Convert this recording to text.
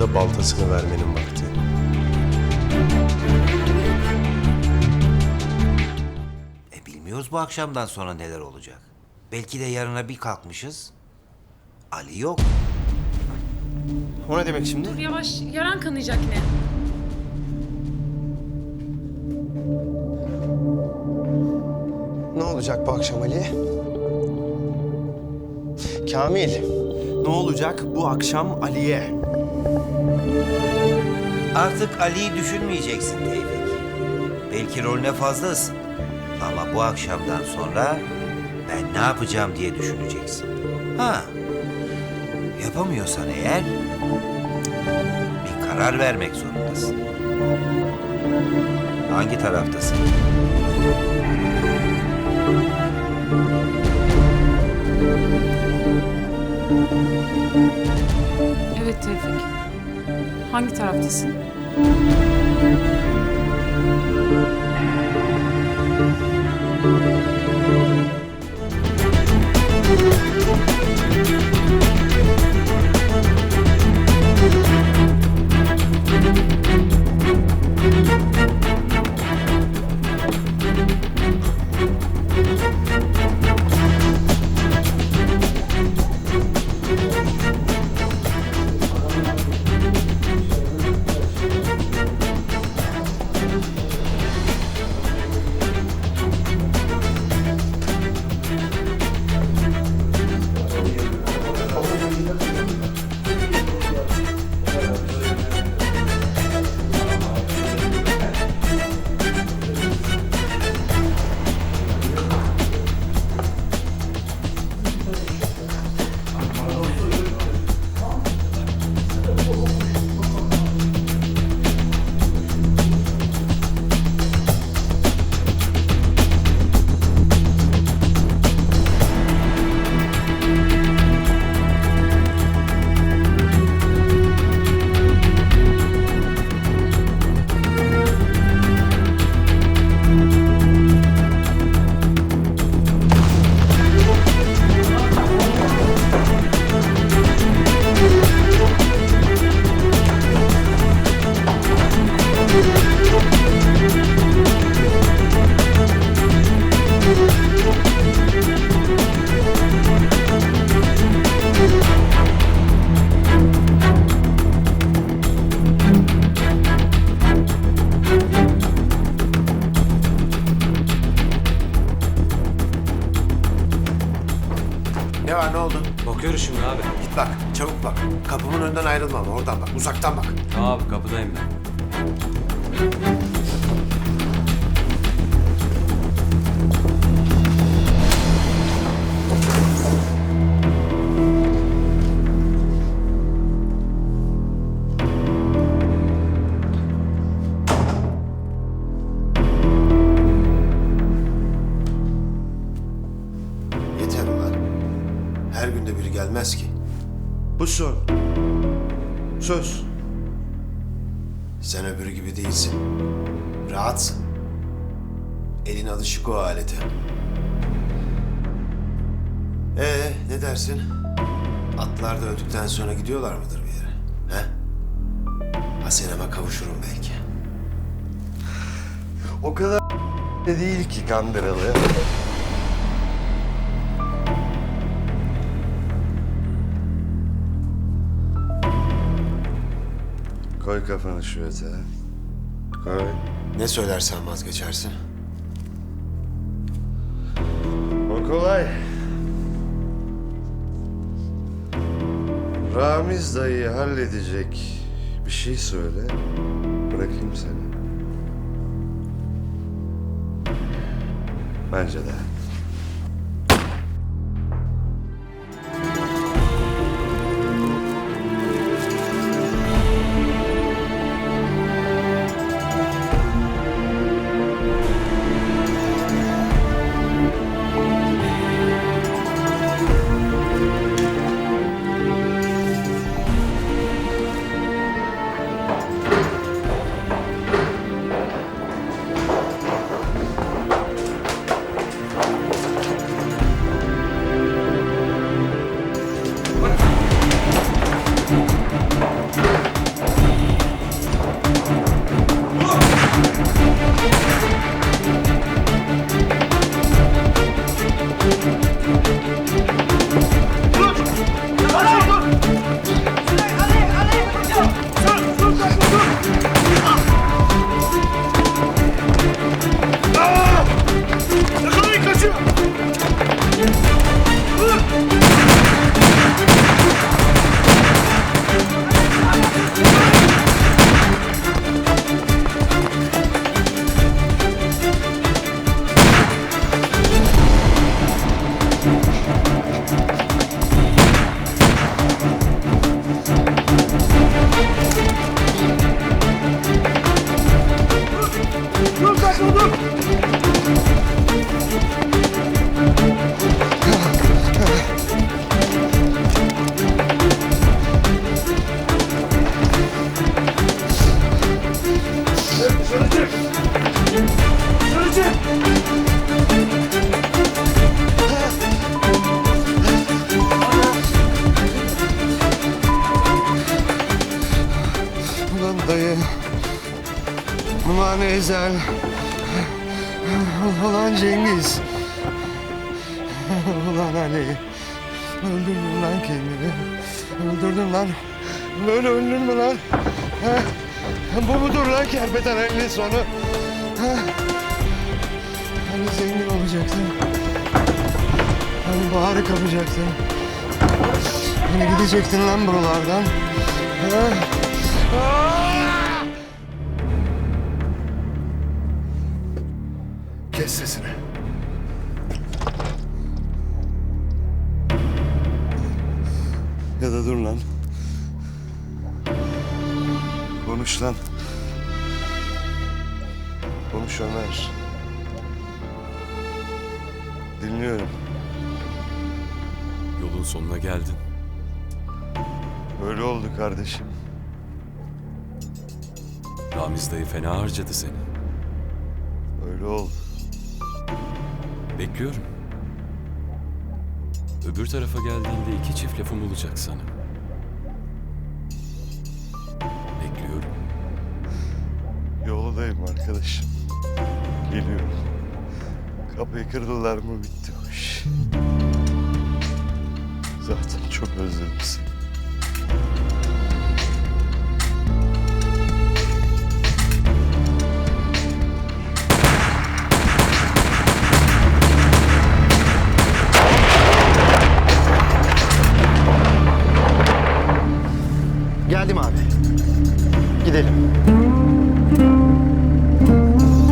da baltasını vermenin vakti. E bilmiyoruz bu akşamdan sonra neler olacak. Belki de yarına bir kalkmışız. Ali yok. O ne demek şimdi? Dur yavaş yaran kanayacak yine. Ne olacak bu akşam Ali? Kamil. Ne olacak bu akşam Ali'ye? Artık Ali'yi düşünmeyeceksin Tevfik. Belki rolüne fazla ısın. Ama bu akşamdan sonra ben ne yapacağım diye düşüneceksin. Ha. Yapamıyorsan eğer bir karar vermek zorundasın. Hangi taraftasın? Evet Tevfik. Hangi taraftasın? Ne var ne oldu? Bakıyoruz şimdi abi. Git bak çabuk bak. Kapımın önünden ayrılma oradan bak uzaktan bak. Abi kapıdayım ben. Gelmez ki. Bu son. Söz. Sen öbürü gibi değilsin. Rahatsın. Elin alışık o alete. Ee ne dersin? Atlar da öldükten sonra gidiyorlar mıdır bir yere? He? Haseneme kavuşurum belki. O kadar de değil ki kandıralı. Koy kafanı şu yatağa. Koy. Ne söylersen vazgeçersin. O kolay. Ramiz dayıyı halledecek bir şey söyle. Bırakayım seni. Bence de. Sen. Ulan Cengiz. Ulan Ali. Öldürdün lan kendini. Öldürdün lan. Böyle ölünür mü lan? Ha? Bu mudur lan kerpeten Ali'nin sonu? Ha? Hani zengin olacaktın. Hani baharı kapacaktın. Hani gidecektin lan buralardan. Ha? Aa! Kes sesini. Ya da dur lan. Konuş lan. Konuş Ömer. Dinliyorum. Yolun sonuna geldin. Öyle oldu kardeşim. Ramiz dayı fena harcadı seni. Öyle oldu. Bekliyorum. Öbür tarafa geldiğinde iki çift lafım olacak sana. Bekliyorum. Yoldayım arkadaşım. Geliyorum. Kapıyı kırdılar mı bitti bu iş. Zaten çok özledim seni.